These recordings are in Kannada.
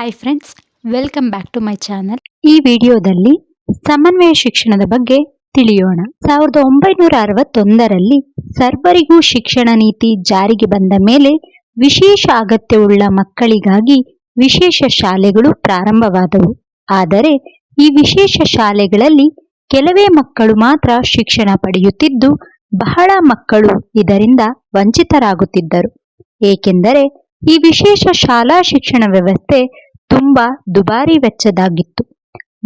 Hi friends welcome back to my channel ಈ ವಿಡಿಯೋದಲ್ಲಿ ಸಮನ್ವಯ ಶಿಕ್ಷಣದ ಬಗ್ಗೆ ತಿಳಿಯೋಣ. ಸಾವಿರದ ಒಂಬೈನೂರ ಅರವತ್ತೊಂದರಲ್ಲಿ ಸರ್ವರಿಗೂ ಶಿಕ್ಷಣ ನೀತಿ ಜಾರಿಗೆ ಬಂದ ಮೇಲೆ ವಿಶೇಷ ಅಗತ್ಯವುಳ್ಳ ಮಕ್ಕಳಿಗಾಗಿ ವಿಶೇಷ ಶಾಲೆಗಳು ಪ್ರಾರಂಭವಾದವು. ಆದರೆ ಈ ವಿಶೇಷ ಶಾಲೆಗಳಲ್ಲಿ ಕೆಲವೇ ಮಕ್ಕಳು ಮಾತ್ರ ಶಿಕ್ಷಣ ಪಡೆಯುತ್ತಿದ್ದು, ಬಹಳ ಮಕ್ಕಳು ಇದರಿಂದ ವಂಚಿತರಾಗುತ್ತಿದ್ದರು. ಏಕೆಂದರೆ ಈ ವಿಶೇಷ ಶಾಲಾ ಶಿಕ್ಷಣ ವ್ಯವಸ್ಥೆ ತುಂಬಾ ದುಬಾರಿ ವೆಚ್ಚದಾಗಿತ್ತು.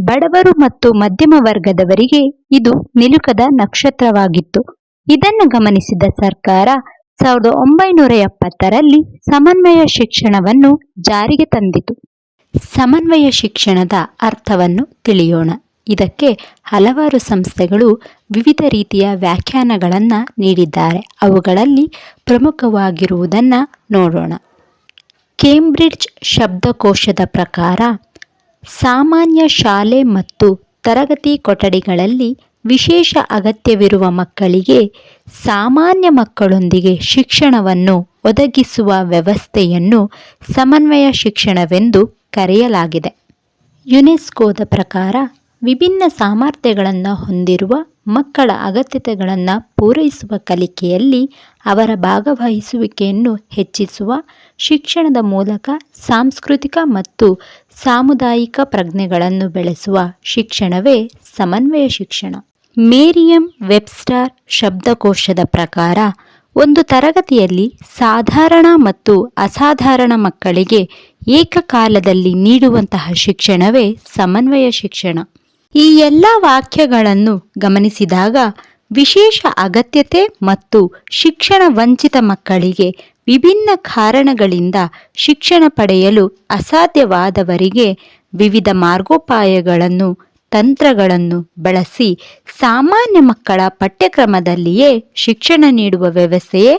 ಬಡವರು ಮತ್ತು ಮಧ್ಯಮ ವರ್ಗದವರಿಗೆ ಇದು ನಿಲುಕದ ನಕ್ಷತ್ರವಾಗಿತ್ತು. ಇದನ್ನು ಗಮನಿಸಿದ ಸರ್ಕಾರ ಸಾವಿರದ ಒಂಬೈನೂರ ಎಪ್ಪತ್ತರಲ್ಲಿ ಸಮನ್ವಯ ಶಿಕ್ಷಣವನ್ನು ಜಾರಿಗೆ ತಂದಿತು. ಸಮನ್ವಯ ಶಿಕ್ಷಣದ ಅರ್ಥವನ್ನು ತಿಳಿಯೋಣ. ಇದಕ್ಕೆ ಹಲವಾರು ಸಂಸ್ಥೆಗಳು ವಿವಿಧ ರೀತಿಯ ವ್ಯಾಖ್ಯಾನಗಳನ್ನು ನೀಡಿದ್ದಾರೆ. ಅವುಗಳಲ್ಲಿ ಪ್ರಮುಖವಾಗಿರುವುದನ್ನು ನೋಡೋಣ. ಕೇಂಬ್ರಿಡ್ಜ್ ಶಬ್ದಕೋಶದ ಪ್ರಕಾರ, ಸಾಮಾನ್ಯ ಶಾಲೆ ಮತ್ತು ತರಗತಿ ಕೊಠಡಿಗಳಲ್ಲಿ ವಿಶೇಷ ಅಗತ್ಯವಿರುವ ಮಕ್ಕಳಿಗೆ ಸಾಮಾನ್ಯ ಮಕ್ಕಳೊಂದಿಗೆ ಶಿಕ್ಷಣವನ್ನು ಒದಗಿಸುವ ವ್ಯವಸ್ಥೆಯನ್ನು ಸಮನ್ವಯ ಶಿಕ್ಷಣವೆಂದು ಕರೆಯಲಾಗಿದೆ. ಯುನೆಸ್ಕೋದ ಪ್ರಕಾರ ವಿಭಿನ್ನ ಸಾಮರ್ಥ್ಯಗಳನ್ನು ಹೊಂದಿರುವ ಮಕ್ಕಳ ಅಗತ್ಯತೆಗಳನ್ನು ಪೂರೈಸುವ ಕಲಿಕೆಯಲ್ಲಿ ಅವರ ಭಾಗವಹಿಸುವಿಕೆಯನ್ನು ಹೆಚ್ಚಿಸುವ ಶಿಕ್ಷಣದ ಮೂಲಕ ಸಾಂಸ್ಕೃತಿಕ ಮತ್ತು ಸಾಮುದಾಯಿಕ ಪ್ರಜ್ಞೆಗಳನ್ನು ಬೆಳೆಸುವ ಶಿಕ್ಷಣವೇ ಸಮನ್ವಯ ಶಿಕ್ಷಣ. ಮೇರಿಯಂ ವೆಬ್ಸ್ಟಾರ್ ಶಬ್ದಕೋಶದ ಪ್ರಕಾರ, ಒಂದು ತರಗತಿಯಲ್ಲಿ ಸಾಧಾರಣ ಮತ್ತು ಅಸಾಧಾರಣ ಮಕ್ಕಳಿಗೆ ಏಕಕಾಲದಲ್ಲಿ ನೀಡುವಂತಹ ಶಿಕ್ಷಣವೇ ಸಮನ್ವಯ ಶಿಕ್ಷಣ. ಈ ಎಲ್ಲ ವಾಕ್ಯಗಳನ್ನು ಗಮನಿಸಿದಾಗ ವಿಶೇಷ ಅಗತ್ಯತೆ ಮತ್ತು ಶಿಕ್ಷಣ ವಂಚಿತ ಮಕ್ಕಳಿಗೆ ವಿಭಿನ್ನ ಕಾರಣಗಳಿಂದ ಶಿಕ್ಷಣ ಪಡೆಯಲು ಅಸಾಧ್ಯವಾದವರಿಗೆ ವಿವಿಧ ಮಾರ್ಗೋಪಾಯಗಳನ್ನು, ತಂತ್ರಗಳನ್ನು ಬಳಸಿ ಸಾಮಾನ್ಯ ಮಕ್ಕಳ ಪಠ್ಯಕ್ರಮದಲ್ಲಿಯೇ ಶಿಕ್ಷಣ ನೀಡುವ ವ್ಯವಸ್ಥೆಯೇ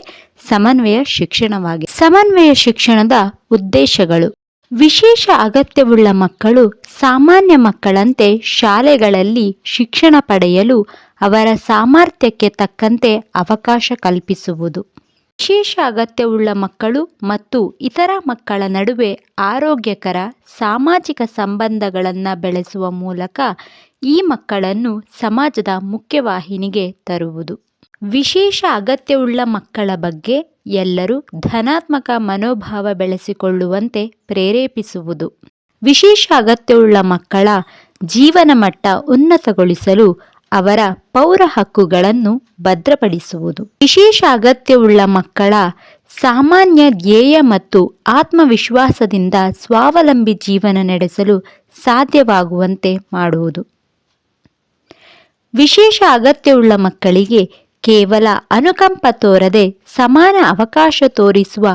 ಸಮನ್ವಯ ಶಿಕ್ಷಣವಾಗಿದೆ. ಸಮನ್ವಯ ಶಿಕ್ಷಣದ ಉದ್ದೇಶಗಳು. ವಿಶೇಷ ಅಗತ್ಯವುಳ್ಳ ಮಕ್ಕಳು ಸಾಮಾನ್ಯ ಮಕ್ಕಳಂತೆ ಶಾಲೆಗಳಲ್ಲಿ ಶಿಕ್ಷಣ ಪಡೆಯಲು ಅವರ ಸಾಮರ್ಥ್ಯಕ್ಕೆ ತಕ್ಕಂತೆ ಅವಕಾಶ ಕಲ್ಪಿಸುವುದು. ವಿಶೇಷ ಅಗತ್ಯವುಳ್ಳ ಮಕ್ಕಳು ಮತ್ತು ಇತರ ಮಕ್ಕಳ ನಡುವೆ ಆರೋಗ್ಯಕರ ಸಾಮಾಜಿಕ ಸಂಬಂಧಗಳನ್ನು ಬೆಳೆಸುವ ಮೂಲಕ ಈ ಮಕ್ಕಳನ್ನು ಸಮಾಜದ ಮುಖ್ಯವಾಹಿನಿಗೆ ತರುವುದು. ವಿಶೇಷ ಅಗತ್ಯವುಳ್ಳ ಮಕ್ಕಳ ಬಗ್ಗೆ ಎಲ್ಲರೂ ಧನಾತ್ಮಕ ಮನೋಭಾವ ಬೆಳೆಸಿಕೊಳ್ಳುವಂತೆ ಪ್ರೇರೇಪಿಸುವುದು. ವಿಶೇಷ ಅಗತ್ಯವುಳ್ಳ ಮಕ್ಕಳ ಜೀವನ ಮಟ್ಟ ಉನ್ನತಗೊಳಿಸಲು ಅವರ ಪೌರ ಹಕ್ಕುಗಳನ್ನು ಭದ್ರಪಡಿಸುವುದು. ವಿಶೇಷ ಅಗತ್ಯವುಳ್ಳ ಮಕ್ಕಳ ಸಾಮಾನ್ಯ ಧ್ಯೇಯ ಮತ್ತು ಆತ್ಮವಿಶ್ವಾಸದಿಂದ ಸ್ವಾವಲಂಬಿ ಜೀವನ ನಡೆಸಲು ಸಾಧ್ಯವಾಗುವಂತೆ ಮಾಡುವುದು. ವಿಶೇಷ ಅಗತ್ಯವುಳ್ಳ ಮಕ್ಕಳಿಗೆ ಕೇವಲ ಅನುಕಂಪ ತೋರದೆ ಸಮಾನ ಅವಕಾಶ ತೋರಿಸುವ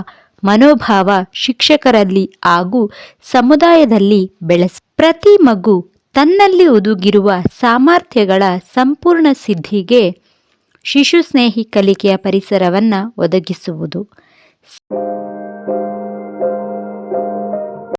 ಮನೋಭಾವ ಶಿಕ್ಷಕರಲ್ಲಿ ಹಾಗೂ ಸಮುದಾಯದಲ್ಲಿ ಬೆಳೆಸ, ಪ್ರತಿ ಮಗು ತನ್ನಲ್ಲಿ ಉದುಗಿರುವ ಸಾಮರ್ಥ್ಯಗಳ ಸಂಪೂರ್ಣ ಸಿದ್ಧಿಗೆ ಶಿಶು ಸ್ನೇಹಿ ಕಲಿಕೆಯ ಪರಿಸರವನ್ನು ಒದಗಿಸುವುದು.